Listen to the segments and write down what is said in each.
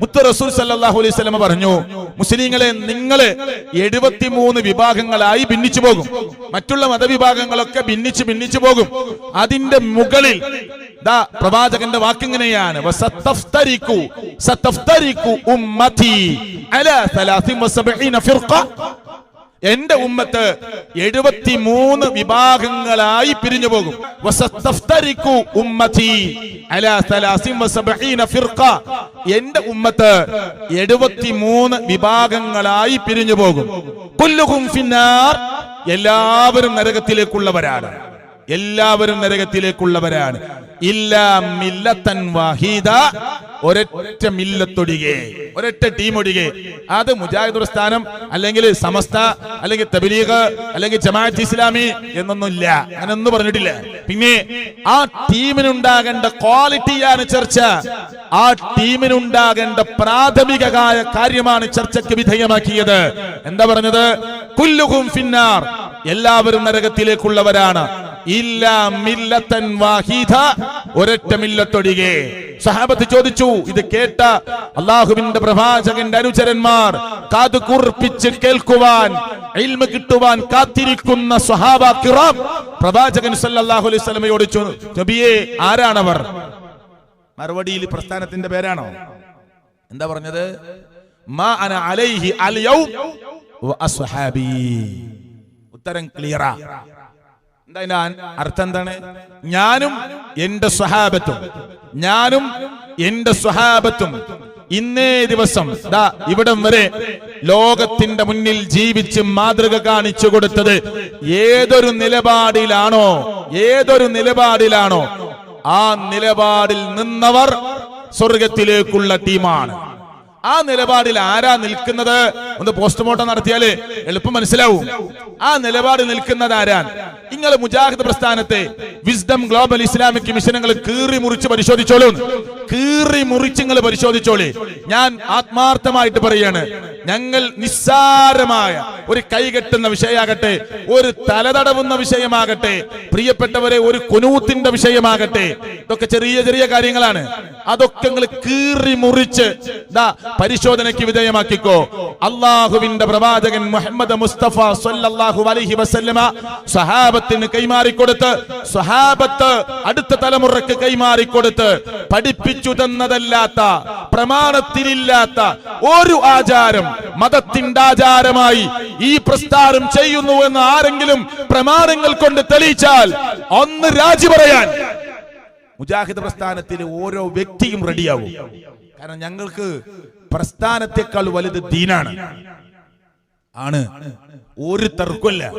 മുത്ത റസൂൽ സല്ലല്ലാഹു അലൈഹി വസല്ലമ പറഞ്ഞു മുസ്ലിങ്ങളെ നിങ്ങൾ എഴുപത്തിമൂന്ന് വിഭാഗങ്ങളായി ഭിന്നിച്ചു പോകും. മറ്റുള്ള മതവിഭാഗങ്ങളൊക്കെ ഭിന്നിച്ച് ഭിന്നിച്ചു പോകും. അതിന്റെ മുകളിൽ ദാ പ്രവാചകന്റെ വാക്കിങ്ങനെയാണ്? ഉമ്മതി അലാ 73 ഫിർഖ. എന്റെ ഉമ്മത്ത് എഴുപത്തി മൂന്ന് വിഭാഗങ്ങളായി പിരിഞ്ഞു പോകും. ഉമ്മതി അലാ 73 ഫിർഖ. എന്റെ ഉമ്മത്ത് എഴുപത്തി മൂന്ന് വിഭാഗങ്ങളായി പിരിഞ്ഞു പോകും. എല്ലാവരും നരകത്തിലേക്കുള്ളവരാണ്. എല്ലാവരും നരകത്തിലേക്കുള്ളവരാണ്. ഇല്ല മില്ലത്തൻ വാഹീദ ഒരൊറ്റ മില്ലത്തൊടികെ ഒരൊറ്റ ടീം ഒഴികെ അത് മുജാഹിദ് പ്രസ്ഥാനം അല്ലെങ്കിൽ സമസ്ത അല്ലെങ്കിൽ തബലീഗ് അല്ലെങ്കിൽ ജമാഅത്ത് ഇസ്ലാമി എന്നൊന്നുമില്ല. അങ്ങനൊന്നും പറഞ്ഞിട്ടില്ല. പിന്നെ ആ ടീമിനുണ്ടാകേണ്ട ക്വാളിറ്റിയാണ് ചർച്ച. ആ ടീമിനുണ്ടാകേണ്ട പ്രാഥമികമായ കാര്യമാണ് ചർച്ചയ്ക്ക് വിധേയമാക്കിയത്. എന്താ പറഞ്ഞത്? കുല്ലുഹും ഫിന്നാർ. എല്ലാവരും നരകത്തിലേക്കുള്ളവരാണ്. മില്ലത്തൻ വാഹിദ. ഒരൊറ്റ മില്ലത്തൊഴികെ. സഹാബത്ത് ചോദിച്ചു ഇത് കേട്ട അള്ളാഹുവിന്റെ പ്രവാചകന്റെ അനുചരന്മാർ കാത് കുറിപ്പിച്ച് കേൾക്കുവാൻ ഇൽമ കിട്ടുവാൻ കാത്തിരിക്കുന്ന സ്വഹാബ കിറാം പ്രവാചകൻ സല്ലല്ലാഹു അലൈഹി വസല്ലമയോട് നബിയെ നബിയേ ആരാണവർ? മറുപടിയിൽ പ്രസ്ഥാനത്തിന്റെ പേരാണോ? എന്താ പറഞ്ഞത്? മാ അന അലൈഹി അൽ യൗം വ അസ്ഹാബി. ഉത്തരം ക്ലിയറാ. എന്താ അർത്ഥം എന്താണ്? ഞാനും എന്റെ സ്വഹാബത്തും ഞാനും എന്റെ സ്വഹാബത്തും ഇന്നേ ദിവസം ദാ ഇവിടം വരെ ലോകത്തിന്റെ മുന്നിൽ ജീവിച്ച് മാതൃക കാണിച്ചു കൊടുത്തത് ഏതൊരു നിലപാടിലാണോ ഏതൊരു നിലപാടിലാണോ ആ നിലപാടിൽ നിന്നവർ സ്വർഗത്തിലേക്കുള്ള ടീമാണ്. ആ നിലപാടിൽ ആരാ നിൽക്കുന്നത്? ഒന്ന് പോസ്റ്റ്മോർട്ടം നടത്തിയാൽ എളുപ്പം മനസ്സിലാവും. ആ നിലപാട് നിൽക്കുന്നത് ആരാൻ നിങ്ങൾ മുജാഹിദ് പ്രസ്ഥാനത്തെ വിസ്ഡം ഗ്ലോബൽ ഇസ്ലാമിക് മിഷനുകൾ കീറി മുറിച്ച് പരിശോധിച്ചോളൂ കീറി മുറിച്ച് നിങ്ങൾ പരിശോധിച്ചോളി. ഞാൻ ആത്മാർത്ഥമായിട്ട് പറയാണ് ഞങ്ങൾ നിസ്സാരമായ ഒരു കൈകെട്ടുന്ന വിഷയമാകട്ടെ ഒരു തലതടവുന്ന വിഷയമാകട്ടെ പ്രിയപ്പെട്ടവരെ ഒരു കുനൂത്തിന്റെ വിഷയമാകട്ടെ ഇതൊക്കെ ചെറിയ ചെറിയ കാര്യങ്ങളാണ്. അതൊക്കെ നിങ്ങൾ കീറി മുറിച്ച് പരിശോധനയ്ക്ക് വിധേയമാക്കിക്കോ. അള്ളാഹുവിന്റെ പ്രവാചകൻ മുഹമ്മദ് മുസ്തഫ സല്ലല്ലാഹു അലൈഹി വസല്ലമ സഹാബത്തിന് കൈമാറിക്കൊടുത്ത് സഹാബത്ത് അടുത്ത തലമുറയ്ക്ക് കൈമാറിക്കൊടുത്ത് പഠിപ്പിച്ചു തന്നതല്ലാത്ത പ്രമാണത്തിലില്ലാത്ത ഒരു ആചാരം മതത്തിന്റെ ആചാരമായി ഈ പ്രസ്ഥാനം ചെയ്യുന്നു എന്ന് ആരെങ്കിലും പ്രമാണങ്ങൾ കൊണ്ട് തെളിയിച്ചാൽ ഒന്ന് രാജി പറയാൻ മുജാഹിദ് പ്രസ്ഥാനത്തിലെ ഓരോ വ്യക്തിയും റെഡിയാവും. കാരണം ഞങ്ങൾക്ക് പ്രസ്ഥാനത്തെക്കാൾ വലുത് ദീനാണ്. ആണ്. ഒരു തർക്കമില്ല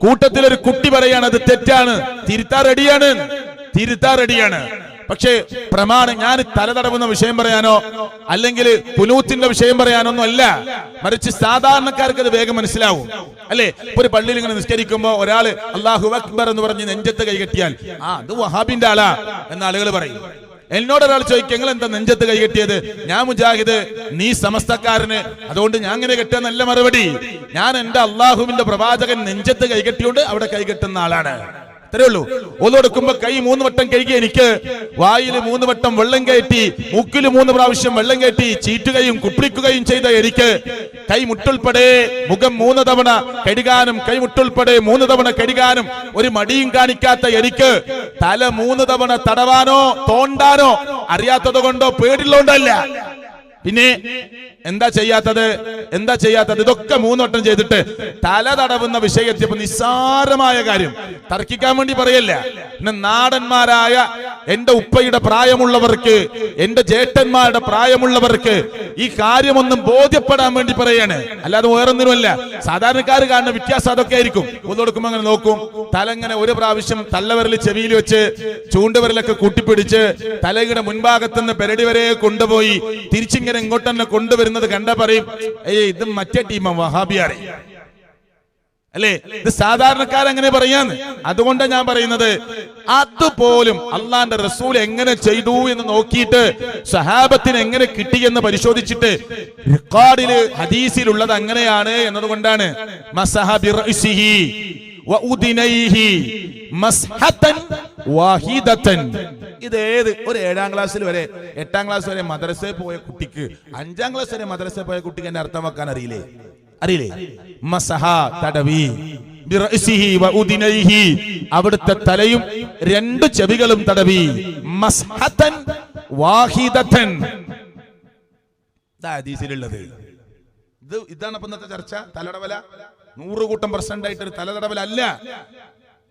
കൂട്ടത്തിൽ ഒരു കുട്ടി പറയാണ് അത് തെറ്റാണ്. തിരുത്താ റെഡിയാണ്. തിരുത്താ റെഡിയാണ്. പക്ഷേ പ്രമാണം ഞാൻ തലതടവുന്ന വിഷയം പറയാനോ അല്ലെങ്കിൽ പുനൂത്തിന്റെ വിഷയം പറയാനോ ഒന്നും അല്ല. മറിച്ച് സാധാരണക്കാർക്ക് അത് വേഗം മനസ്സിലാവും. അല്ലേ? ഒരു പള്ളിയിൽ ഇങ്ങനെ നിസ്കരിക്കുമ്പോ ഒരാൾ അള്ളാഹു അക്ബർ എന്ന് പറഞ്ഞ് നെഞ്ചത്ത് കൈകെട്ടിയാൽ ആ അത് വഹാബിന്റെ ആളാ എന്ന ആളുകൾ പറയും. എന്നോട് ഒരാൾ ചോദിക്കും നിങ്ങൾ എന്താ നെഞ്ചത്ത് കൈകെട്ടിയത് ഞാൻ മുജാഹിദ് നീ സമസ്തക്കാരന്. അതുകൊണ്ട് ഞാൻ ഇങ്ങനെ കെട്ടിയ നല്ല മറുപടി. ഞാൻ എന്റെ അള്ളാഹുവിന്റെ പ്രവാചകൻ നെഞ്ചത്ത് കൈകെട്ടിയോണ്ട് അവിടെ കൈകെട്ടുന്ന ആളാണ്. അത്രേ ഉള്ളൂ. ഒന്നൊടുക്കുമ്പോ കൈ മൂന്ന് വട്ടം കഴുകി എനിക്ക് വായിൽ മൂന്ന് വട്ടം വെള്ളം കയറ്റി മൂക്കിൽ മൂന്ന് പ്രാവശ്യം വെള്ളം കയറ്റി ചീറ്റുകയും കുപ്പിക്കുകയും ചെയ്ത എനിക്ക് കൈ മുട്ടുൾപ്പെടെ മുഖം മൂന്ന് തവണ കഴുകാനും കൈ മുട്ടുൾപ്പെടെ മൂന്ന് തവണ കഴുകാനും ഒരു മടിയും കാണിക്കാത്ത എനിക്ക് തല മൂന്ന് തവണ തടവാനോ തോണ്ടാനോ അറിയാത്തത് കൊണ്ടോ പേടിയുള്ളതുകൊണ്ടല്ല. പിന്നെ എന്താ ചെയ്യാത്തത്? എന്താ ചെയ്യാത്തത്? ഇതൊക്കെ മൂന്നോട്ടം ചെയ്തിട്ട് തല തടവുന്ന വിഷയത്തിയപ്പോ നിസ്സാരമായ കാര്യം. തർക്കിക്കാൻ വേണ്ടി പറയല്ല. പിന്നെ നാടന്മാരായ എന്റെ ഉപ്പയുടെ പ്രായമുള്ളവർക്ക് എന്റെ ജേട്ടന്മാരുടെ പ്രായമുള്ളവർക്ക് ഈ കാര്യമൊന്നും ബോധ്യപ്പെടാൻ വേണ്ടി പറയാണ്. അല്ലാതെ വേറൊന്നിനുമല്ല. സാധാരണക്കാർ കാണുന്ന വ്യത്യാസം അതൊക്കെ ആയിരിക്കും. കൊടുക്കുമ്പോ അങ്ങനെ നോക്കും. തലങ്ങനെ ഒരു പ്രാവശ്യം തല്ലവരൽ ചെവിയിൽ വെച്ച് ചൂണ്ടുവരലൊക്കെ കൂട്ടിപ്പിടിച്ച് തലയുടെ മുൻഭാഗത്തുനിന്ന് പെരടി വരെ കൊണ്ടുപോയി തിരിച്ചിങ്ങനെ ഇങ്ങോട്ട് തന്നെ കൊണ്ടുവരുന്നത് കണ്ട പറയും ഏയ് ഇത് മറ്റേ ടീമാ വഹാബിയാറെ അല്ലേ? ഇത് സാധാരണക്കാരങ്ങനെ പറയാന്ന്? അതുകൊണ്ടാണ് ഞാൻ പറയുന്നത്. അതുപോലും അള്ളാന്റെ റസൂൽ എങ്ങനെ ചെയ്തു എന്ന് നോക്കിയിട്ട് സഹാബത്തിന് എങ്ങനെ കിട്ടി എന്ന് പരിശോധിച്ചിട്ട് റെക്കോർഡിൽ ഹദീസിലുള്ളത് അങ്ങനെയാണ് എന്നതുകൊണ്ടാണ്. ഇത് ഏത്? ഒരു ഏഴാം ക്ലാസ്സിൽ വരെ എട്ടാം ക്ലാസ് വരെ മദ്രസയിൽ പോയ കുട്ടിക്ക് അഞ്ചാം ക്ലാസ് വരെ മദ്രസയിൽ പോയ കുട്ടിക്ക് എന്നെ അർത്ഥം വെക്കാൻ അറിയില്ലേ? അറിയില്ലേ? മസഹ തടവി. അവിടുത്തെ തലയും രണ്ടു ചെവികളും തടവി. ഹദീസിലുള്ളത്. ഇത് ഇതാണ് അപ്പൊ ഇന്നത്തെ ചർച്ച. തലടവല നൂറ് കൂട്ടം പെർസെന്റ് ആയിട്ട് ഒരു തലതടവല അല്ല.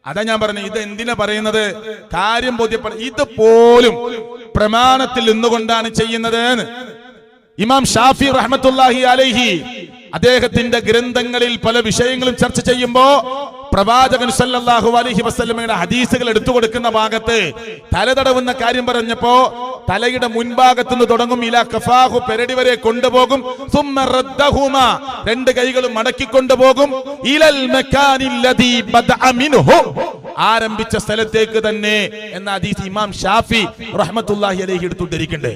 അതാ ഞാൻ പറഞ്ഞു ഇത് എന്തിനാ പറയുന്നത്? കാര്യം ബോധ്യപ്പെട ഇത് പോലും പ്രമാണത്തിൽ നിന്നുകൊണ്ടാണ് ചെയ്യുന്നത് ഇമാം ഷാഫി റഹ്മത്തുല്ലാഹി അലൈഹി അദ്ദേഹത്തിന്റെ ഗ്രന്ഥങ്ങളിൽ പല വിഷയങ്ങളും ചർച്ച ചെയ്യുമ്പോ പ്രവാചകൻ സല്ലല്ലാഹു അലൈഹി വസല്ലമയുടെ ഹദീസുകൾ എടുത്തു കൊടുക്കുന്ന ഭാഗത്ത് തലതടവുന്ന കാര്യം പറഞ്ഞപ്പോ തലയുടെ മുൻഭാഗത്തു നിന്ന് തുടങ്ങും ഇല കഫാഹു പെരടി വരെ കൊണ്ടുപോകും. രണ്ട് കൈകളും മടക്കി കൊണ്ടുപോകും. ഇലൽ ആരംഭിച്ച സ്ഥലത്തേക്ക് തന്നെ എന്ന ഹദീസ് ഇമാം ഷാഫി റഹ്മത്തുള്ളാഹി അലൈഹി എടുത്തുകൊണ്ടിരിക്കണ്ടേ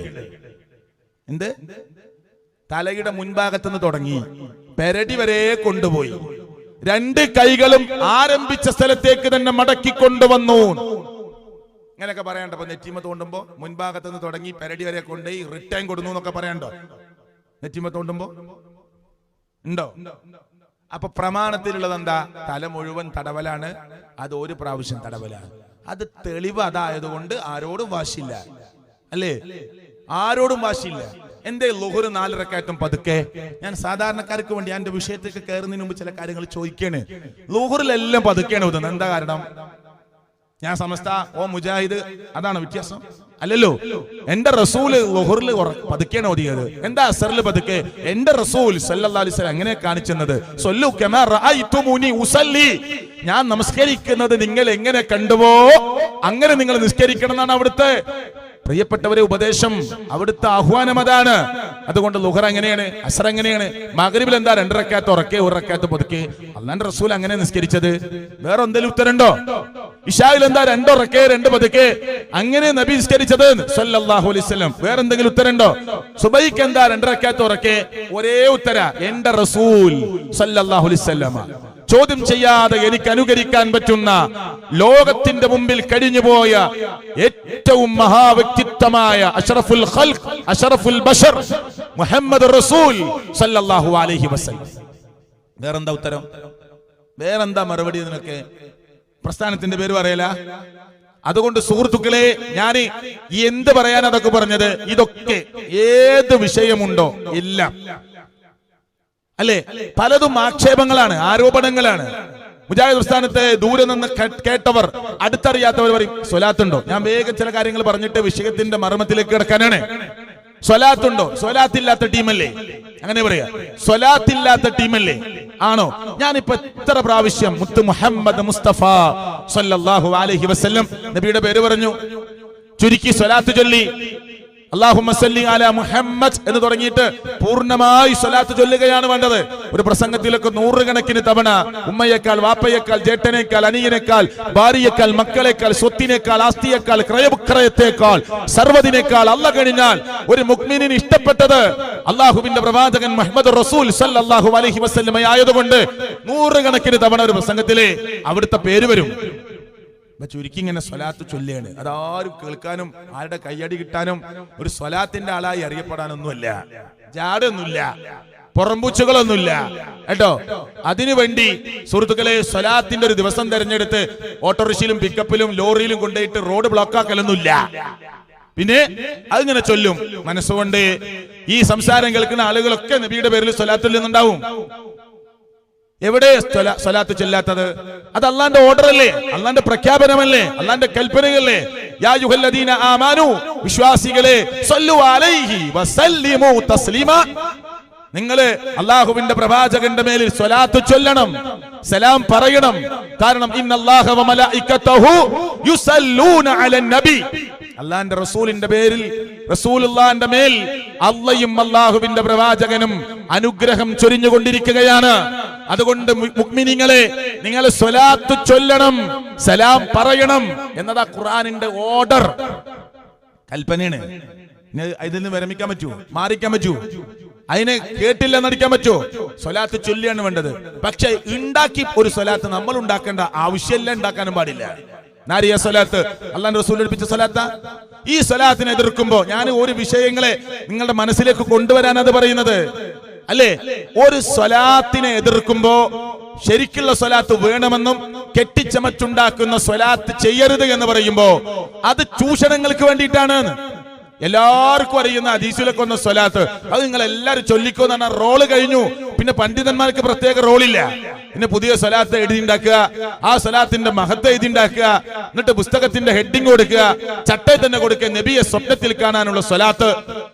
എന്ത്? തലയുടെ മുൻഭാഗത്ത് നിന്ന് തുടങ്ങി. പെരടി വരെ കൊണ്ടുപോയി. രണ്ട് കൈകളും ആരംഭിച്ച സ്ഥലത്തേക്ക് തന്നെ മടക്കി കൊണ്ടുവന്നു. ഇങ്ങനെയൊക്കെ പറയണ്ട? ഇപ്പൊ നെറ്റിമ തോണ്ടുമ്പോ മുൻഭാഗത്ത് നിന്ന് തുടങ്ങി പെരടി വരെ കൊണ്ടുപോയി റിട്ടേൺ കൊടുന്നു എന്നൊക്കെ പറയണ്ടോ? നെറ്റിമ തോണ്ടുമ്പോ? ഉണ്ടോ? അപ്പൊ പ്രമാണത്തിലുള്ളത് എന്താ? തല മുഴുവൻ തടവലാണ്. അത് ഒരു പ്രാവശ്യം തടവലാണ്. അത് തെളിവ് അതായതുകൊണ്ട് ആരോടും വാശില്ല അല്ലേ? ആരോടും വാശിയില്ല. എന്റെ ലുഹുറ് നാലരക്കായിട്ടും പതുക്കെ? ഞാൻ സാധാരണക്കാർക്ക് വേണ്ടി എന്റെ വിഷയത്തേക്ക് കയറുന്നതിന് മുമ്പ് ചില കാര്യങ്ങൾ ചോദിക്കാണ്. ലുഹുറിലെല്ലാം പതുക്കെയാണ് ഓതുന്നത്. എന്താ കാരണം? ഞാൻ സമസ്ത ഓ മുജാഹിദ് അതാണ് വ്യത്യാസം. അല്ലല്ലോ? എന്റെ റസൂൽ ലുഹുറിൽ പതുക്കെയാണ് ഓതിയത്. എന്താ അസറിൽ പതുക്കെ? എന്റെ റസൂൽ വസല്ലം എങ്ങനെ കാണിച്ചെന്നത്? സൊല്ലു ഉസല്ലി. ഞാൻ നമസ്കരിക്കുന്നത് നിങ്ങൾ എങ്ങനെ കണ്ടുവോ? അങ്ങനെ നിങ്ങൾ നിസ്കരിക്കണം എന്നാണ് അവിടുത്തെ പ്രിയപ്പെട്ടവരെ ഉപദേശം അവിടുത്തെ ആഹ്വാനം അതാണ്. അതുകൊണ്ട് ലുഹർ എങ്ങനെയാണ് അസർ എങ്ങനെയാണ് മകരിബിൽ എന്താ രണ്ടരക്കാത്ത ഉറക്കെ ഒരു റക്കാത്ത് പുതുക്കെ? അല്ലാണ്ട് റസൂൽ അങ്ങനെ നിസ്കരിച്ചത്. വേറെ എന്തെങ്കിലും ഉത്തരണ്ടോ ഇഷായിൽ എന്താ രണ്ടുറക്കെ രണ്ട് പതുക്കെ? അങ്ങനെ നബി നിസ്കരിച്ചത് സല്ലല്ലാഹു അലൈഹി വസല്ലം. വേറെ എന്തെങ്കിലും ഉത്തരണ്ടോ സുബൈക്ക് എന്താ രണ്ടരക്കാത്ത ഉറക്കെ? ഒരേ ഉത്തര എന്റെ റസൂൽ സല്ലല്ലാഹു അലൈഹി ചോദ്യം ചെയ്യാതെ എനിക്ക് അനുകരിക്കാൻ പറ്റുന്ന ലോകത്തിന്റെ മുമ്പിൽ കഴിഞ്ഞുപോയ ഏറ്റവും മഹാവ്യക്തിത്വമായ അഷറഫുൽ ഖൽഖ് അഷറഫുൽ ബഷർ മുഹമ്മദ് റസൂൽ സല്ലല്ലാഹു അലൈഹി വസല്ലം. വേറെന്താ ഉത്തരം? വേറെന്താ മറുപടി നിനക്ക്? പ്രസ്ഥാനത്തിന്റെ പേര് പറയല? അതുകൊണ്ട് സുഹൃത്തുക്കളെ ഞാൻ എന്ത് പറയാൻ അതൊക്കെ പറഞ്ഞത്? ഇതൊക്കെ ഏത് വിഷയമുണ്ടോ എല്ലാം. അല്ലേ? പലതും ആക്ഷേപങ്ങളാണ് ആരോപണങ്ങളാണ്. മുജാഹിദ് പ്രസ്ഥാനത്തെ ദൂരെ നിന്ന് കേട്ടവർ അടുത്തറിയാത്തവർ പറയും സ്വലാത്തുണ്ടോ? ഞാൻ വേഗം ചില കാര്യങ്ങൾ പറഞ്ഞിട്ട് വിഷയത്തിന്റെ മർമ്മത്തിലേക്ക് കിടക്കാനാണ്. സ്വലാത്തുണ്ടോ? സ്വലാത്തില്ലാത്ത ടീമല്ലേ? അങ്ങനെ പറയാ. സ്വലാത്തില്ലാത്ത ടീമല്ലേ? ആണോ? ഞാനിപ്പോ എത്ര പ്രാവശ്യം മുത്ത് മുഹമ്മദ് മുസ്തഫ സല്ലല്ലാഹു അലൈഹി വസല്ലം നബിയുടെ പേര് പറഞ്ഞു. ചുരുക്കി സ്വലാത്ത് ചൊല്ലി. അല മുഹമ്മദ് എന്ന് തുടങ്ങിയിട്ട് പൂർണമായി സ്വലാത്ത് ചൊല്ലുകയാണ് വേണ്ടത്. ഒരു പ്രസംഗത്തിലൊക്കെ നൂറുകണക്കിന് തവണ ഉമ്മയേക്കാൾ വാപ്പയേക്കാൾ ജേട്ടനേക്കാൾ അനിയനേക്കാൾ ഭാര്യയേക്കാൾ മക്കളെക്കാൾ സ്വത്തിനേക്കാൾ ആസ്തിയേക്കാൾ ക്രയവിക്രയത്തേക്കാൾ സർവതിനേക്കാൾ അല്ല കഴിഞ്ഞാൽ ഒരു മുക്മിനിന് ഇഷ്ടപ്പെട്ടത് അള്ളാഹുവിന്റെ പ്രവാചകൻ മുഹമ്മദ് റസൂൽ സല്ലല്ലാഹു അലൈഹി വസ്ലമയായതുകൊണ്ട് നൂറുകണക്കിന് തവണ ഒരു പ്രസംഗത്തിലെ അവിടുത്തെ പേര് വരും. അപ്പൊ ചുരുക്കി ഇങ്ങനെ സ്വലാത്ത് ചൊല്ലുകയാണ്. അതാരും കേൾക്കാനും ആരുടെ കയ്യടി കിട്ടാനും ഒരു സ്വലാത്തിന്റെ ആളായി അറിയപ്പെടാനൊന്നുമല്ല. ജാടൊന്നുമില്ല പുറംപൂച്ചകളൊന്നുമില്ല. കേട്ടോ? അതിനു വേണ്ടി സുഹൃത്തുക്കളെ സ്വലാത്തിന്റെ ഒരു ദിവസം തെരഞ്ഞെടുത്ത് ഓട്ടോറിക്ഷയിലും പിക്കപ്പിലും ലോറിയിലും കൊണ്ടുപോയിട്ട് റോഡ് ബ്ലോക്ക് ആക്കലൊന്നുമില്ല പിന്നെ അതിങ്ങനെ ചൊല്ലും. മനസ്സുകൊണ്ട് ഈ സംസാരം കേൾക്കുന്ന ആളുകളൊക്കെ നബിയുടെ പേരിൽ സ്വലാത്തിൽ നിന്നുണ്ടാവും എവിടെ സ്വല- സ്വലാത്ത് ചെല്ലാത്തത്? അത് അള്ളാന്റെ ഓർഡർ അല്ലേ അള്ളാന്റെ പ്രഖ്യാപനമല്ലേ? അള്ളാന്റെ കൽപ്പനയല്ലേ? യാ യുഹല്ലദീന ആമാനു വിശ്വാസികളെ സല്ലു അലൈഹി വസല്ലിമു തസ്ലീമ. നിങ്ങൾ അള്ളാഹുവിന്റെ പ്രവാചകന്റെ മേലിൽ സ്വലാത്ത് ചൊല്ലണം സലാം പറയണം. കാരണം അള്ളാന്റെ റസൂലിന്റെ പേരിൽ റസൂലുള്ളാന്റെ മേൽ അള്ളയും അള്ളാഹുവിന്റെ പ്രവാചകനും അനുഗ്രഹം ചൊരിഞ്ഞുകൊണ്ടിരിക്കുകയാണ്. അതുകൊണ്ട് മുക്മിനിങ്ങളെ നിങ്ങൾ സ്വലാത്ത് ചൊല്ലണം സലാം പറയണം എന്നതാ ഖുറാനിന്റെ ഓർഡർ. കൽപ്പനയാണ്. ഇതിൽ നിന്ന് വിരമിക്കാൻ പറ്റുമോ മാറിക്കാൻ പറ്റുമോ അതിനെ കേട്ടില്ല നടിക്കാൻ പറ്റുമോ സ്വലാത്ത് ചൊല്ലിയാണ് വേണ്ടത്. പക്ഷെ ഉണ്ടാക്കി ഒരു സ്വലാത്ത് നമ്മൾ ഉണ്ടാക്കേണ്ട ആവശ്യമില്ല ഉണ്ടാക്കാനും പാടില്ല. നാരിയ സ്വലാത്ത് അള്ളാൻ റസൂൽ എടുപ്പിച്ച സ്വലാത്ത. ഈ സ്വലാത്തിനെ എതിർക്കുമ്പോ ഞാൻ ഒരു വിഷയങ്ങളെ നിങ്ങളുടെ മനസ്സിലേക്ക് കൊണ്ടുവരാനത് പറയുന്നത് അല്ലേ? ഒരു സ്വലാത്തിനെ എതിർക്കുമ്പോ ശരിക്കുള്ള സ്വലാത്ത് വേണമെന്നും കെട്ടിച്ചമച്ചുണ്ടാക്കുന്ന സ്വലാത്ത് ചെയ്യരുത് എന്ന് പറയുമ്പോ അത് ചൂഷണങ്ങൾക്ക് വേണ്ടിയിട്ടാണ് എല്ലാവർക്കും അറിയുന്ന അതീശുലൊക്കെ വന്ന സ്വലാത്ത്. അത് നിങ്ങൾ എല്ലാവരും ചൊല്ലിക്കോ എന്ന് പറഞ്ഞാൽ റോൾ കഴിഞ്ഞു. പിന്നെ പണ്ഡിതന്മാർക്ക് പ്രത്യേക റോളില്ല. പിന്നെ പുതിയ സ്വലാത്ത് എഴുതി ഉണ്ടാക്കുക ആ സ്വലാത്തിന്റെ മഹത്വം എഴുതി ഉണ്ടാക്കുക എന്നിട്ട് പുസ്തകത്തിന്റെ ഹെഡിങ് കൊടുക്കുക ചട്ടയിൽ തന്നെ കൊടുക്കുക നബിയെ സ്വപ്നത്തിൽ കാണാനുള്ള സ്വലാത്ത്.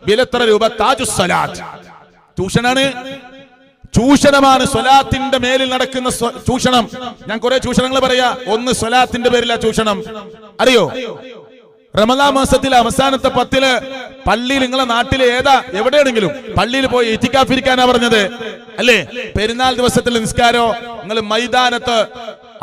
വിലത്ര രൂപ താജു സ്വലാത്ത് ചൂഷണാണ്. ചൂഷണമാണ്. സ്വലാത്തിന്റെ മേലിൽ നടക്കുന്ന ചൂഷണം. ഞാൻ കുറെ ചൂഷണങ്ങൾ പറയാ. ഒന്ന് സ്വലാത്തിന്റെ പേരിലാ ചൂഷണം. അറിയോ? റമദാ മാസത്തിലെ അവസാനത്തെ പത്തിൽ പള്ളിയിൽ നിങ്ങളെ നാട്ടിലെ ഏതാ? എവിടെയാണെങ്കിലും പള്ളിയിൽ പോയി ഇറ്റിക്കാഫിരിക്കാനാ പറഞ്ഞത്. അല്ലേ? പെരുന്നാൾ ദിവസത്തിലെ നിസ്കാരോ? നിങ്ങൾ മൈതാനത്ത്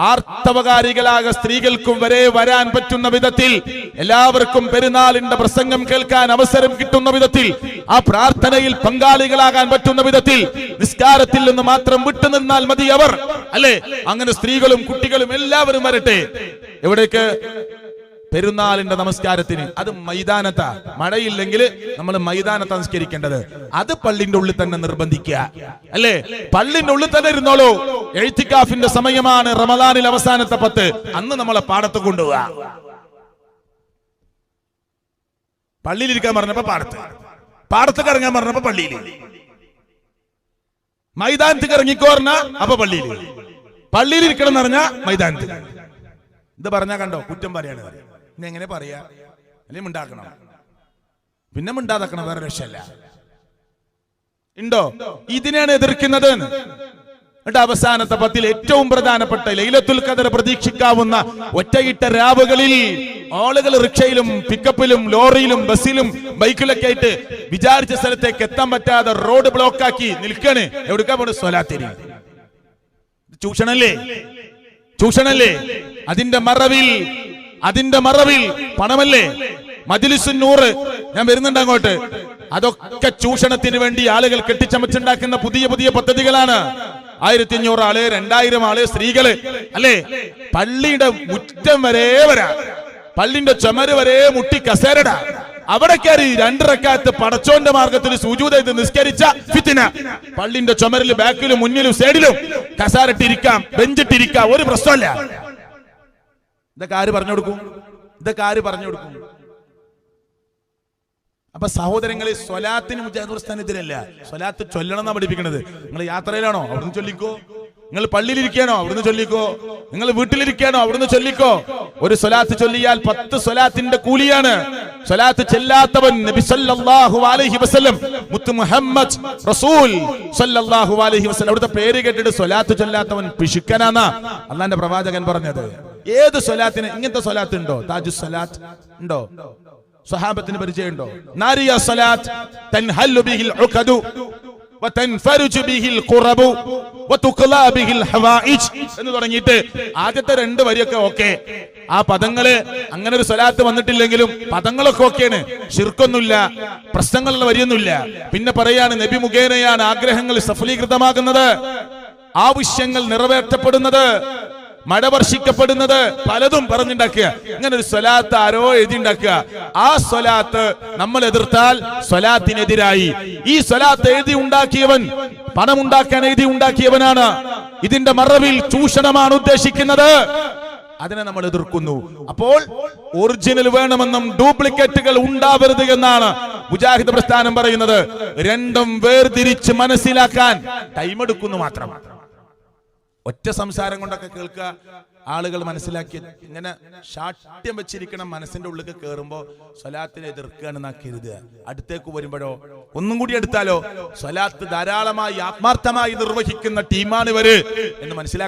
ആർത്തവകാരികളാക സ്ത്രീകൾക്കും വരെ വരാൻ പറ്റുന്ന വിധത്തിൽ എല്ലാവർക്കും പെരുന്നാളിന്റെ പ്രസംഗം കേൾക്കാൻ അവസരം കിട്ടുന്ന വിധത്തിൽ ആ പ്രാർത്ഥനയിൽ പങ്കാളികളാകാൻ പറ്റുന്ന വിധത്തിൽ നിസ്കാരത്തിൽ നിന്ന് മാത്രം വിട്ടുനിന്നാൽ മതി അവർ. അല്ലെ? അങ്ങനെ സ്ത്രീകളും കുട്ടികളും എല്ലാവരും വരട്ടെ. എവിടേക്ക്? പെരുന്നാളിന്റെ നമസ്കാരത്തിന്. അത് മൈതാനത്താ. മഴയില്ലെങ്കിൽ നമ്മൾ മൈതാനത്ത് നമസ്കരിക്കേണ്ടത്. അത് പള്ളിന്റെ ഉള്ളിൽ തന്നെ നിർബന്ധിക്കുക. അല്ലേ? പള്ളിന്റെ ഉള്ളിൽ തന്നെ ഇരുന്നോളൂ. എഴുത്തിക്കാഫിന്റെ സമയമാണ് റമദാനിൽ അവസാനത്തെ പത്ത്. അന്ന് നമ്മളെ പാടത്ത് കൊണ്ടുപോവാ പള്ളിയിലിരിക്കാൻ പറഞ്ഞപ്പോ പാടത്ത്. പാടത്ത് കറങ്ങാൻ പറഞ്ഞപ്പോ പള്ളിയിൽ. മൈതാനത്ത് ഇറങ്ങിക്കോ പറഞ്ഞ അപ്പൊ പള്ളിയിൽ. പള്ളിയിൽ ഇരിക്കണം എന്ന് പറഞ്ഞാ മൈതാനത്ത്. ഇത് പറഞ്ഞാ കണ്ടോ? കുറ്റം പറയാണ്. എങ്ങനെ പറയാ? അല്ലെങ്കിൽ മിണ്ടാക്കണം. പിന്നെ മിണ്ടാതാക്കണം വേറെ രക്ഷല്ല ഉണ്ടോ ഇതിനെയാണ് എതിർക്കുന്നത്. എന്നിട്ട് അവസാനത്തെ പത്തിൽ ഏറ്റവും പ്രധാനപ്പെട്ട ലൈലത്തുൽ ഖദർ പ്രതീക്ഷിക്കാവുന്ന ഒറ്റയിട്ട രാവുകളിൽ ആളുകൾ റിക്ഷയിലും പിക്കപ്പിലും ലോറിയിലും ബസ്സിലും ബൈക്കിലൊക്കെ ആയിട്ട് വിചാരിച്ച സ്ഥലത്തേക്ക് എത്താൻ പറ്റാതെ റോഡ് ബ്ലോക്ക് ആക്കി നിൽക്കാണ്. എവിടുക്കാ പോണ് സ്വലാത്തിരി ചൂഷണല്ലേ? ചൂഷണല്ലേ? അതിന്റെ മറവിൽ അതിന്റെ മറവിൽ പണമല്ലേ? മജിലിസുൻ നൂറ്. ഞാൻ വരുന്നുണ്ട് അങ്ങോട്ട്. അതൊക്കെ ചൂഷണത്തിന് വേണ്ടി ആളുകൾ കെട്ടിച്ചമച്ചുണ്ടാക്കുന്ന പുതിയ പുതിയ പദ്ധതികളാണ്. ആയിരത്തി അഞ്ഞൂറ് ആൾ രണ്ടായിരം ആൾ സ്ത്രീകൾ. അല്ലേ? പള്ളിയുടെ മുറ്റം വരെ വരാ. പള്ളിന്റെ ചുമര് വരെ മുട്ടി കസേരട. അവിടെ കയറി രണ്ടിറക്കാത്ത് പടച്ചോന്റെ മാർഗത്തിൽ ഇത് നിസ്കരിച്ച ഫിത്തിന. പള്ളിന്റെ ചുമരിൽ ബാക്കിലും മുന്നിലും സൈഡിലും കസാരട്ടിരിക്കാം ബെഞ്ചിട്ടിരിക്കാം ഒരു പ്രശ്നമല്ല ഇതൊക്കെ ആര് പറഞ്ഞു കൊടുക്കും? ഇതൊക്കെ ആര് പറഞ്ഞു കൊടുക്കും? അപ്പൊ സഹോദരങ്ങളെ സ്വലാത്തിന് മുജാഹിദ് സ്ഥാനത്തിലല്ല സ്വലാത്ത് ചൊല്ലണം എന്നാ പഠിപ്പിക്കുന്നത് നിങ്ങൾ യാത്രയിലാണോ? അവിടുന്ന് ചൊല്ലിക്കോ. നിങ്ങൾ പള്ളിയിലിരിക്കണോ അവിടുന്ന് ചൊല്ലിക്കോ. നിങ്ങൾ വീട്ടിലിരിക്കണോ അവിടുന്ന് ചൊല്ലിക്കോ. ഒരു സ്വലാത്ത് ചൊല്ലിയാൽ പത്ത് സ്വലാത്തിന്റെ കൂലിയാണ്. സ്വലാത്ത് ചെല്ലാത്തവൻ നബി സല്ലല്ലാഹു അലൈഹി വസല്ലം മുത്ത് മുഹമ്മദ് റസൂൽ സല്ലല്ലാഹു അലൈഹി വസല്ലം. അവിടുത്തെ പേര് കേട്ടിട്ട് സ്വലാത്ത് ചൊല്ലാത്തവൻ പിശുക്കനാന്നാ അല്ലാന്റെ പ്രവാചകൻ പറഞ്ഞത്. ഏത് സ്വലാത്തിന് ഇങ്ങനത്തെ സ്വലാത്ത് ഉണ്ടോ? താജു സ്വലാത്ത് ഉണ്ടോ? സ്വഹാബത്തിന് പരിചയമുണ്ടോ? നാരിയ സ്വലാത്ത് തൻഹല്ലു ബിഹിൽ ഉഖദു ബിഹിൽ ഹവായിജ് എന്ന് തുടങ്ങിയിട്ട് ആദ്യത്തെ രണ്ട് വരിയൊക്കെ ഓക്കെ. ആ പദങ്ങൾ അങ്ങനെ ഒരു സ്വലാത്ത് വന്നിട്ടില്ലെങ്കിലും പദങ്ങളൊക്കെ ഓക്കെയാണ് ശിർക്കൊന്നുമില്ല പ്രശ്നങ്ങളുള്ള വരിയൊന്നുമില്ല. പിന്നെ പറയാണ് നബി മുഖേനയാണ് ആഗ്രഹങ്ങൾ സഫലീകൃതമാകുന്നത് ആവശ്യങ്ങൾ നിറവേറ്റപ്പെടുന്നത്. മഴ വർഷിക്കപ്പെടുന്നത് പലതും പറഞ്ഞുണ്ടാക്കുക. ഇങ്ങനെ ഒരു സ്വലാത്ത് ആരോ എഴുതിണ്ടാക്കുക. ആ സ്വലാത്ത് നമ്മൾ എതിർത്താൽ സ്വലാത്തിനെതിരായി. ഈ സ്വലാത്ത് എഴുതി ഉണ്ടാക്കിയവൻ പണം ഉണ്ടാക്കാൻ എഴുതി ഉണ്ടാക്കിയവനാണ്. ഇതിന്റെ മറവിൽ ചൂഷണമാണ് ഉദ്ദേശിക്കുന്നത്. അതിനെ നമ്മൾ എതിർക്കുന്നു. അപ്പോൾ ഒറിജിനൽ വേണമെന്നും ഡ്യൂപ്ലിക്കേറ്റുകൾ ഉണ്ടാവരുത് എന്നാണ് മുജാഹിദ് പ്രസ്ഥാനം പറയുന്നത്. രണ്ടും വേർതിരിച്ച് മനസ്സിലാക്കാൻ ടൈം എടുക്കുന്നു മാത്രം. ഒറ്റ സംസാരം കൊണ്ടൊക്കെ കേൾക്കുക. ആളുകൾ മനസ്സിലാക്കി. ഇങ്ങനെ ശാഠ്യം വെച്ചിരിക്കണം മനസ്സിന്റെ ഉള്ളിൽ കയറുമ്പോ സ്വലാത്തിനെ എതിർക്കുകയാണെന്നാ കരുതുക. അടുത്തേക്ക് വരുമ്പോഴോ ഒന്നും കൂടി എടുത്താലോ സ്വലാത്ത് ധാരാളമായി ആത്മാർത്ഥമായി നിർവഹിക്കുന്ന ടീമാണ് ഇവർ എന്ന് മനസ്സിലാക്കി